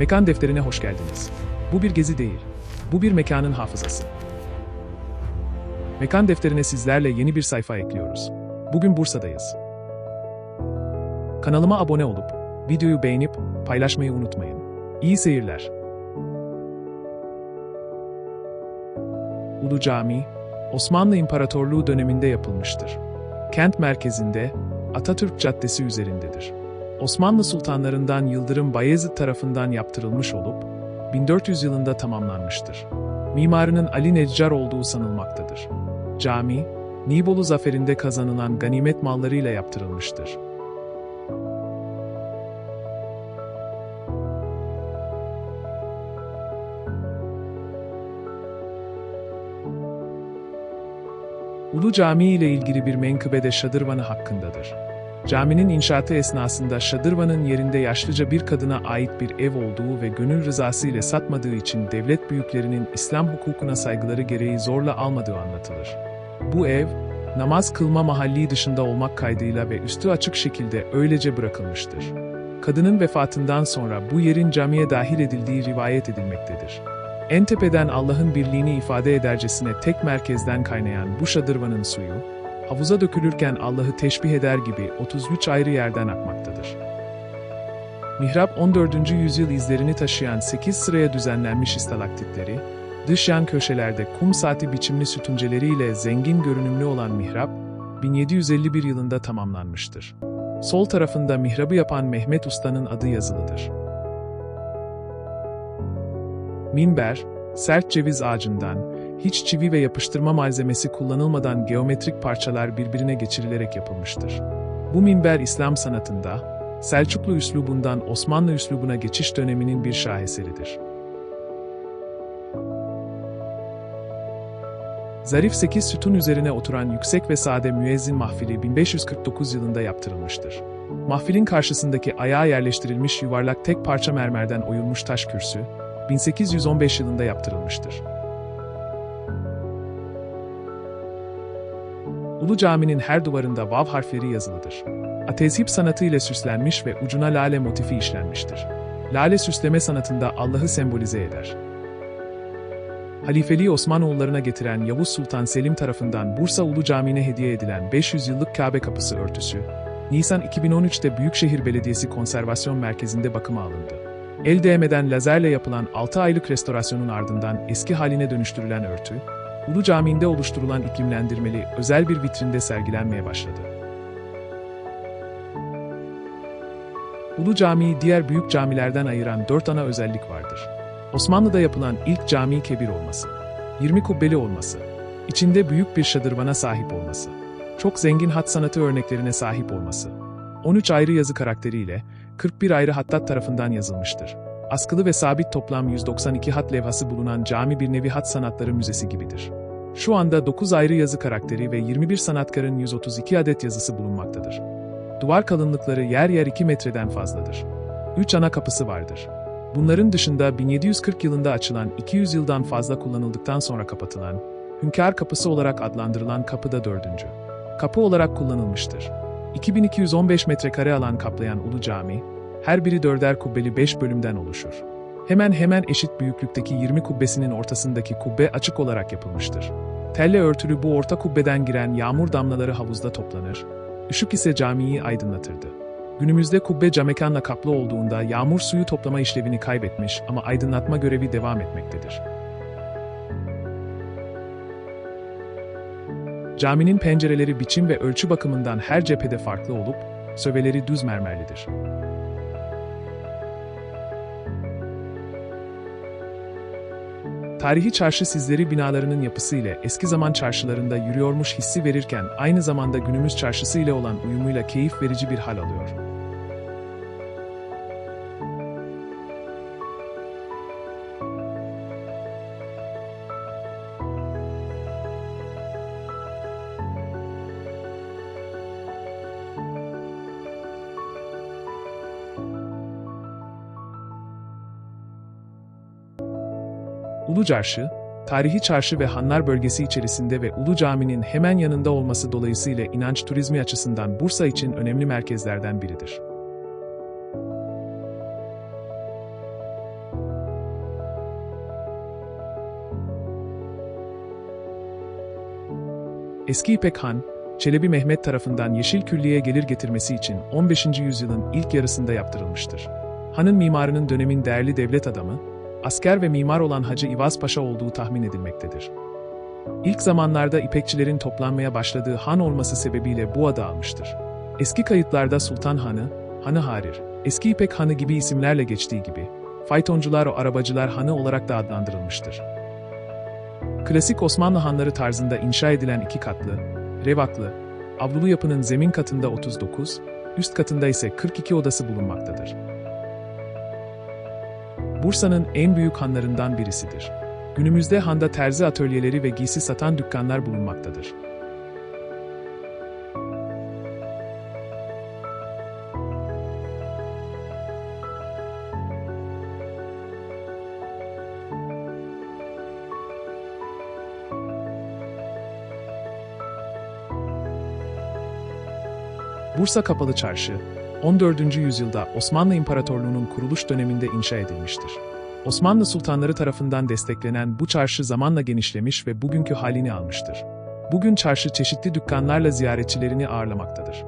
Mekan defterine hoş geldiniz. Bu bir gezi değil. Bu bir mekanın hafızası. Mekan defterine sizlerle yeni bir sayfa ekliyoruz. Bugün Bursa'dayız. Kanalıma abone olup, videoyu beğenip, paylaşmayı unutmayın. İyi seyirler. Ulu Cami, Osmanlı İmparatorluğu döneminde yapılmıştır. Kent merkezinde, Atatürk Caddesi üzerindedir. Osmanlı sultanlarından Yıldırım Bayezid tarafından yaptırılmış olup, 1400 yılında tamamlanmıştır. Mimarının Ali Neccar olduğu sanılmaktadır. Cami, Nibolu zaferinde kazanılan ganimet mallarıyla yaptırılmıştır. Ulu Cami ile ilgili bir menkıbe de Şadırvanı hakkındadır. Caminin inşaatı esnasında Şadırvan'ın yerinde yaşlıca bir kadına ait bir ev olduğu ve gönül rızası ile satmadığı için devlet büyüklerinin İslam hukukuna saygıları gereği zorla almadığı anlatılır. Bu ev, namaz kılma mahalli dışında olmak kaydıyla ve üstü açık şekilde öylece bırakılmıştır. Kadının vefatından sonra bu yerin camiye dahil edildiği rivayet edilmektedir. En tepeden Allah'ın birliğini ifade edercesine tek merkezden kaynayan bu şadırvanın suyu, havuza dökülürken Allah'ı teşbih eder gibi 33 ayrı yerden akmaktadır. Mihrap 14. yüzyıl izlerini taşıyan 8 sıraya düzenlenmiş istalaktitleri, dış yan köşelerde kum saati biçimli sütunceleriyle zengin görünümlü olan mihrap, 1751 yılında tamamlanmıştır. Sol tarafında mihrabı yapan Mehmet Usta'nın adı yazılıdır. Minber, sert ceviz ağacından, hiç çivi ve yapıştırma malzemesi kullanılmadan geometrik parçalar birbirine geçirilerek yapılmıştır. Bu minber İslam sanatında, Selçuklu üslubundan Osmanlı üslubuna geçiş döneminin bir şaheseridir. Zarif 8 sütun üzerine oturan yüksek ve sade müezzin mahfili 1549 yılında yaptırılmıştır. Mahfilin karşısındaki ayağa yerleştirilmiş yuvarlak tek parça mermerden oyulmuş taş kürsü, 1815 yılında yaptırılmıştır. Ulu Cami'nin her duvarında vav harfleri yazılıdır. Atezhip sanatı ile süslenmiş ve ucuna lale motifi işlenmiştir. Lale süsleme sanatında Allah'ı sembolize eder. Halifeliği Osmanoğullarına getiren Yavuz Sultan Selim tarafından Bursa Ulu Camii'ne hediye edilen 500 yıllık Kabe kapısı örtüsü, Nisan 2013'te Büyükşehir Belediyesi Konservasyon Merkezi'nde bakıma alındı. El değmeden lazerle yapılan 6 aylık restorasyonun ardından eski haline dönüştürülen örtü, Ulu Camii'nde oluşturulan iklimlendirmeli özel bir vitrinde sergilenmeye başladı. Ulu Camii'yi diğer büyük camilerden ayıran dört ana özellik vardır. Osmanlı'da yapılan ilk cami kebir olması, 20 kubbeli olması, içinde büyük bir şadırvana sahip olması, çok zengin hat sanatı örneklerine sahip olması, 13 ayrı yazı karakteriyle 41 ayrı hattat tarafından yazılmıştır. Askılı ve sabit toplam 192 hat levhası bulunan cami bir nevi hat sanatları müzesi gibidir. Şu anda 9 ayrı yazı karakteri ve 21 sanatkarın 132 adet yazısı bulunmaktadır. Duvar kalınlıkları yer yer 2 metreden fazladır. 3 ana kapısı vardır. Bunların dışında 1740 yılında açılan 200 yıldan fazla kullanıldıktan sonra kapatılan, Hünkâr Kapısı olarak adlandırılan kapı da dördüncü. Kapı olarak kullanılmıştır. 2215 metrekare alan kaplayan Ulu Cami, her biri dörder kubbeli 5 bölümden oluşur. Hemen hemen eşit büyüklükteki 20 kubbesinin ortasındaki kubbe açık olarak yapılmıştır. Telle örtülü bu orta kubbeden giren yağmur damlaları havuzda toplanır, ışık ise camiyi aydınlatırdı. Günümüzde kubbe camekanla kaplı olduğunda yağmur suyu toplama işlevini kaybetmiş ama aydınlatma görevi devam etmektedir. Caminin pencereleri biçim ve ölçü bakımından her cephede farklı olup, söveleri düz mermerlidir. Tarihi çarşı sizleri binalarının yapısı ile eski zaman çarşılarında yürüyormuş hissi verirken aynı zamanda günümüz çarşısı ile olan uyumuyla keyif verici bir hal alıyor. Ulu Çarşı, tarihi çarşı ve hanlar bölgesi içerisinde ve Ulu Cami'nin hemen yanında olması dolayısıyla inanç turizmi açısından Bursa için önemli merkezlerden biridir. Eski İpek Han, Çelebi Mehmet tarafından Yeşil Külliye gelir getirmesi için 15. yüzyılın ilk yarısında yaptırılmıştır. Han'ın mimarının dönemin değerli devlet adamı, asker ve mimar olan Hacı İvaz Paşa olduğu tahmin edilmektedir. İlk zamanlarda İpekçilerin toplanmaya başladığı han olması sebebiyle bu adı almıştır. Eski kayıtlarda Sultan Hanı, Hanı Harir, Eski İpek Hanı gibi isimlerle geçtiği gibi, faytoncular o arabacılar hanı olarak da adlandırılmıştır. Klasik Osmanlı hanları tarzında inşa edilen iki katlı, revaklı, avlulu yapının zemin katında 39, üst katında ise 42 odası bulunmaktadır. Bursa'nın en büyük hanlarından birisidir. Günümüzde handa terzi atölyeleri ve giysi satan dükkanlar bulunmaktadır. Bursa Kapalı Çarşı, 14. yüzyılda Osmanlı İmparatorluğu'nun kuruluş döneminde inşa edilmiştir. Osmanlı sultanları tarafından desteklenen bu çarşı zamanla genişlemiş ve bugünkü halini almıştır. Bugün çarşı çeşitli dükkanlarla ziyaretçilerini ağırlamaktadır.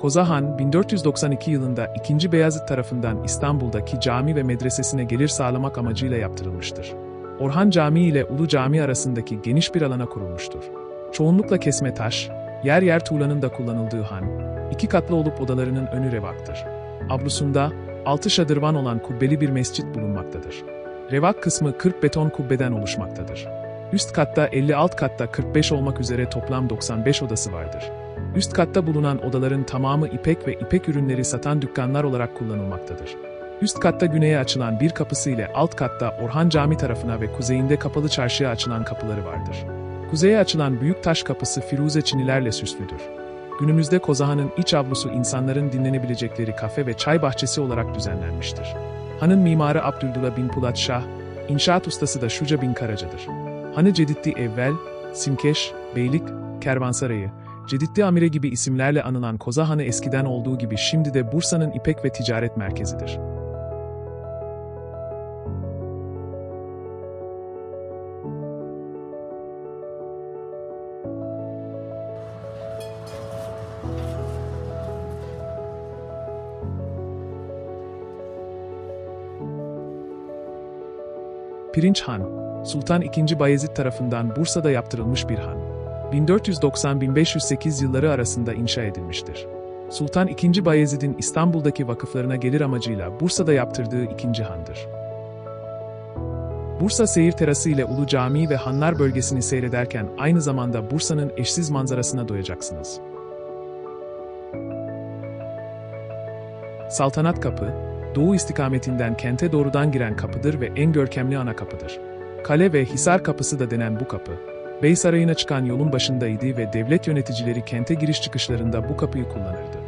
Kozahan, 1492 yılında 2. Beyazıt tarafından İstanbul'daki cami ve medresesine gelir sağlamak amacıyla yaptırılmıştır. Orhan Camii ile Ulu Cami arasındaki geniş bir alana kurulmuştur. Çoğunlukla kesme taş, yer yer tuğlanın da kullanıldığı han, iki katlı olup odalarının önü revaktır. Avlusunda, altı şadırvan olan kubbeli bir mescit bulunmaktadır. Revak kısmı 40 beton kubbeden oluşmaktadır. Üst katta 50 alt katta 45 olmak üzere toplam 95 odası vardır. Üst katta bulunan odaların tamamı ipek ve ipek ürünleri satan dükkanlar olarak kullanılmaktadır. Üst katta güneye açılan bir kapısı ile alt katta Orhan Cami tarafına ve kuzeyinde kapalı çarşıya açılan kapıları vardır. Kuzeye açılan büyük taş kapısı firuze çinilerle süslüdür. Günümüzde Kozahan'ın iç avlusu insanların dinlenebilecekleri kafe ve çay bahçesi olarak düzenlenmiştir. Hanın mimarı Abdüldullah bin Pulat Şah, inşaat ustası da Şuca bin Karaca'dır. Hanı Cediddi Evvel, Simkeş, Beylik, Kervansarayı, Cediddi Amire gibi isimlerle anılan Kozahanı eskiden olduğu gibi şimdi de Bursa'nın ipek ve ticaret merkezidir. Pirinç Han, Sultan II. Bayezid tarafından Bursa'da yaptırılmış bir han. 1490-1508 yılları arasında inşa edilmiştir. Sultan II. Bayezid'in İstanbul'daki vakıflarına gelir amacıyla Bursa'da yaptırdığı ikinci handır. Bursa seyir terası ile Ulu Camii ve Hanlar bölgesini seyrederken aynı zamanda Bursa'nın eşsiz manzarasına doyacaksınız. Saltanat Kapı, doğu istikametinden kente doğrudan giren kapıdır ve en görkemli ana kapıdır. Kale ve Hisar Kapısı da denen bu kapı, Bey Sarayı'na çıkan yolun başındaydı ve devlet yöneticileri kente giriş çıkışlarında bu kapıyı kullanırdı.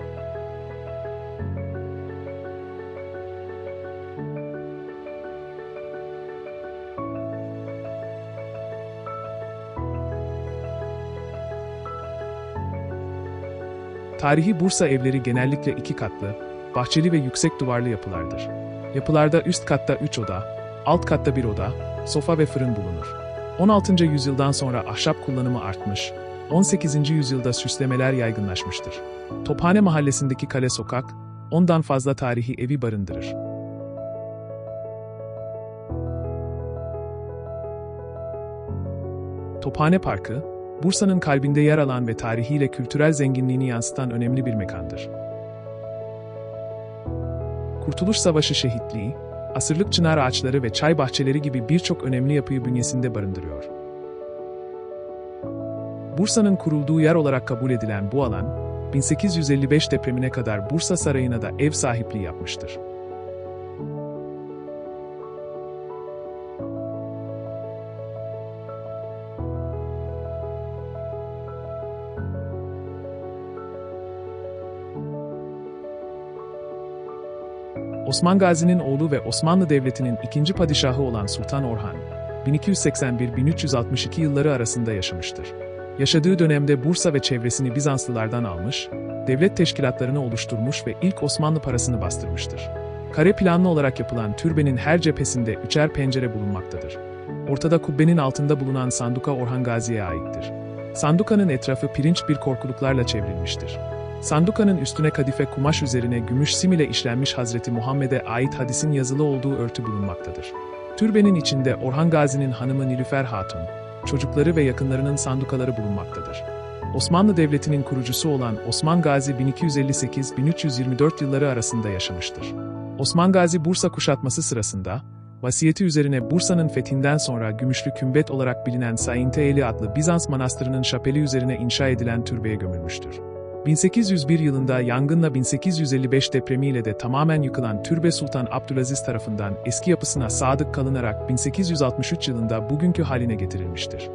Tarihi Bursa evleri genellikle iki katlı, bahçeli ve yüksek duvarlı yapılardır. Yapılarda üst katta üç oda, alt katta bir oda, sofa ve fırın bulunur. 16. yüzyıldan sonra ahşap kullanımı artmış, 18. yüzyılda süslemeler yaygınlaşmıştır. Tophane mahallesindeki kale sokak, ondan fazla tarihi evi barındırır. Tophane Parkı, Bursa'nın kalbinde yer alan ve tarihiyle kültürel zenginliğini yansıtan önemli bir mekandır. Kurtuluş Savaşı şehitliği, asırlık çınar ağaçları ve çay bahçeleri gibi birçok önemli yapıyı bünyesinde barındırıyor. Bursa'nın kurulduğu yer olarak kabul edilen bu alan, 1855 depremine kadar Bursa Sarayı'na da ev sahipliği yapmıştır. Osman Gazi'nin oğlu ve Osmanlı Devleti'nin ikinci padişahı olan Sultan Orhan, 1281-1362 yılları arasında yaşamıştır. Yaşadığı dönemde Bursa ve çevresini Bizanslılardan almış, devlet teşkilatlarını oluşturmuş ve ilk Osmanlı parasını bastırmıştır. Kare planlı olarak yapılan türbenin her cephesinde üçer pencere bulunmaktadır. Ortada kubbenin altında bulunan sanduka Orhan Gazi'ye aittir. Sandukanın etrafı pirinç bir korkuluklarla çevrilmiştir. Sandukanın üstüne kadife kumaş üzerine gümüş sim ile işlenmiş Hazreti Muhammed'e ait hadisin yazılı olduğu örtü bulunmaktadır. Türbenin içinde Orhan Gazi'nin hanımı Nilüfer Hatun, çocukları ve yakınlarının sandukaları bulunmaktadır. Osmanlı Devleti'nin kurucusu olan Osman Gazi 1258-1324 yılları arasında yaşamıştır. Osman Gazi Bursa kuşatması sırasında, vasiyeti üzerine Bursa'nın fethinden sonra Gümüşlü Kümbet olarak bilinen Sainteeli adlı Bizans manastırının şapeli üzerine inşa edilen türbeye gömülmüştür. 1801 yılında yangınla 1855 depremiyle de tamamen yıkılan Türbe Sultan Abdülaziz tarafından eski yapısına sadık kalınarak 1863 yılında bugünkü haline getirilmiştir.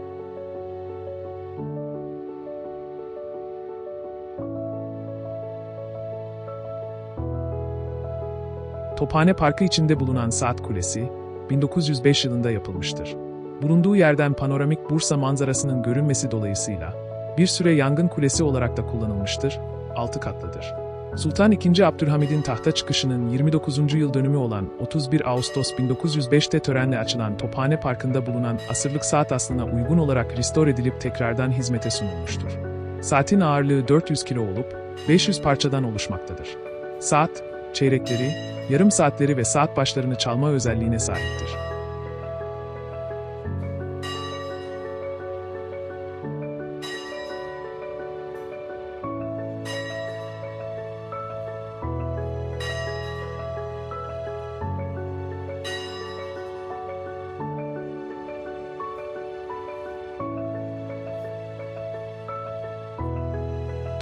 Tophane Parkı içinde bulunan Saat Kulesi, 1905 yılında yapılmıştır. Bulunduğu yerden panoramik Bursa manzarasının görünmesi dolayısıyla, bir süre yangın kulesi olarak da kullanılmıştır, 6 katlıdır. Sultan II. Abdülhamid'in tahta çıkışının 29. yıl dönümü olan 31 Ağustos 1905'te törenle açılan Tophane Parkı'nda bulunan asırlık saat aslına uygun olarak restore edilip tekrardan hizmete sunulmuştur. Saatin ağırlığı 400 kilo olup 500 parçadan oluşmaktadır. Saat, çeyrekleri, yarım saatleri ve saat başlarını çalma özelliğine sahiptir.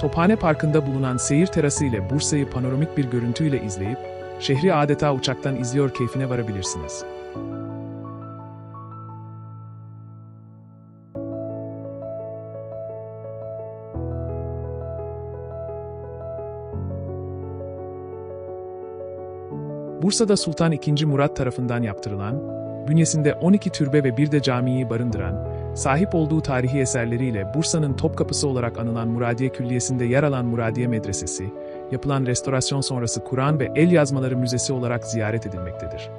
Tophane Parkı'nda bulunan seyir terası ile Bursa'yı panoramik bir görüntüyle izleyip, şehri adeta uçaktan izliyor keyfine varabilirsiniz. Bursa'da Sultan II. Murat tarafından yaptırılan, bünyesinde 12 türbe ve bir de camiyi barındıran, sahip olduğu tarihi eserleriyle Bursa'nın Topkapısı olarak anılan Muradiye Külliyesi'nde yer alan Muradiye Medresesi, yapılan restorasyon sonrası Kur'an ve El Yazmaları Müzesi olarak ziyaret edilmektedir.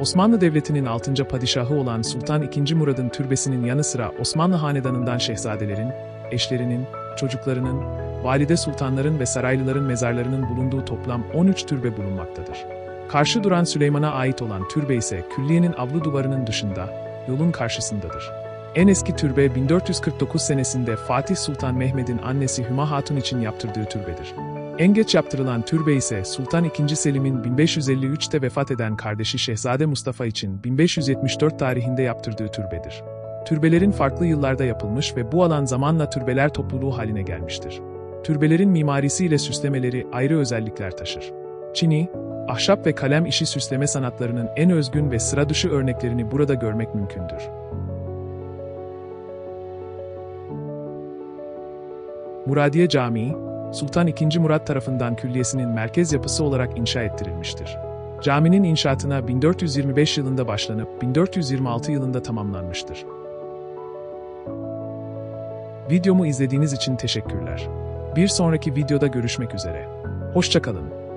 Osmanlı Devleti'nin 6. padişahı olan Sultan II. Murad'ın türbesinin yanı sıra Osmanlı hanedanından şehzadelerin, eşlerinin, çocuklarının, valide sultanların ve saraylıların mezarlarının bulunduğu toplam 13 türbe bulunmaktadır. Karşı duran Süleyman'a ait olan türbe ise külliyenin avlu duvarının dışında, yolun karşısındadır. En eski türbe 1449 senesinde Fatih Sultan Mehmed'in annesi Hüma Hatun için yaptırdığı türbedir. En geç yaptırılan türbe ise Sultan II. Selim'in 1553'te vefat eden kardeşi Şehzade Mustafa için 1574 tarihinde yaptırdığı türbedir. Türbelerin farklı yıllarda yapılmış ve bu alan zamanla türbeler topluluğu haline gelmiştir. Türbelerin mimarisiyle süslemeleri ayrı özellikler taşır. Çini, ahşap ve kalem işi süsleme sanatlarının en özgün ve sıra dışı örneklerini burada görmek mümkündür. Muradiye Camii, Sultan II. Murat tarafından külliyesinin merkez yapısı olarak inşa ettirilmiştir. Caminin inşaatına 1425 yılında başlanıp 1426 yılında tamamlanmıştır. Videomu izlediğiniz için teşekkürler. Bir sonraki videoda görüşmek üzere. Hoşçakalın.